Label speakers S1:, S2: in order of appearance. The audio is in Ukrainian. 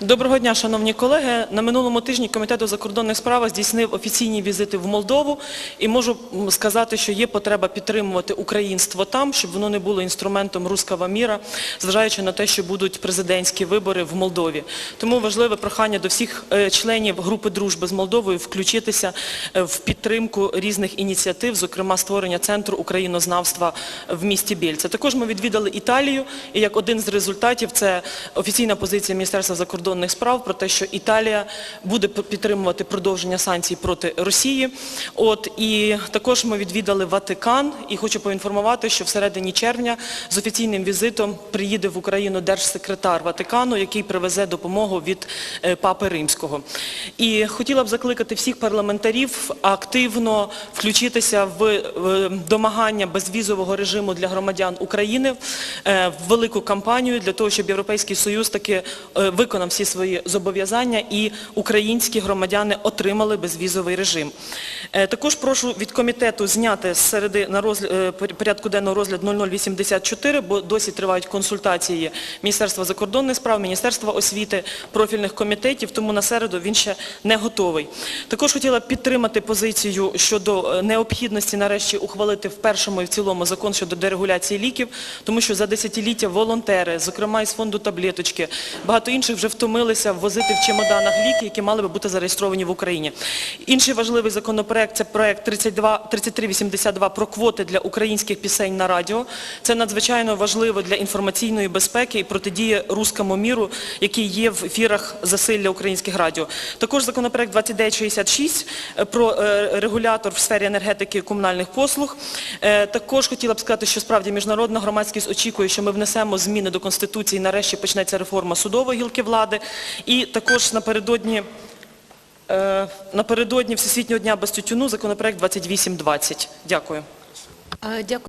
S1: Доброго дня, шановні колеги. На минулому тижні Комітет у закордонних справах здійснив офіційні візити в Молдову і можу сказати, що є потреба підтримувати українство там, щоб воно не було інструментом руского міра, зважаючи на те, що будуть президентські вибори в Молдові. Тому важливе прохання до всіх е, членів групи дружби з Молдовою включитися е, в підтримку різних ініціатив, зокрема створення центру українознавства в місті Бєльце. Також ми відвідали Італію, і як один з результатів це офіційна позиція Міністерства закордонних справ про те, що Італія буде підтримувати продовження санкцій проти Росії. От і також ми відвідали Ватикан і хочу поінформувати, що всередині червня з офіційним візитом приїде в Україну держсекретар Ватикану, який привезе допомогу від е, Папи Римського. І хотіла б закликати всіх парламентарів активно включитися в е, домагання безвізового режиму для громадян України е, в велику кампанію для того, щоб Європейський Союз таки виконав всі свої зобов'язання і українські громадяни отримали безвізовий режим. Е, Також прошу від комітету зняти з середи на е, порядку денного розгляд 0084, бо досі тривають консультації Міністерства закордонних справ, Міністерства освіти, профільних комітетів, тому на середу він ще не готовий. Також хотіла підтримати позицію щодо е, необхідності нарешті ухвалити в першому і в цілому закон щодо дерегуляції ліків, тому що за десятиліття волонтери, зокрема із фонду таблеточки, багато інших вже втомилися ввозити в чемоданах ліки, які мали би бути зареєстровані в Україні. Інший важливий законопроект – це проект 32, 3382 про квоти для українських пісень на радіо. Це надзвичайно важливо для інформаційної безпеки і протидії руському міру, який є в ефірах засилля українських радіо. Також законопроект 2966 е, про е, регулятор в сфері енергетики і комунальних послуг. Е, Також хотіла б сказати, що справді міжнародна громадськість очікує, що ми внесемо зміни до Конституції, нарешті почнеться реформа судової гілки влади. І також напередодні Е, Напередодні Всесвітнього дня без тютюну законопроект 2820. Дякую.
S2: Дякую.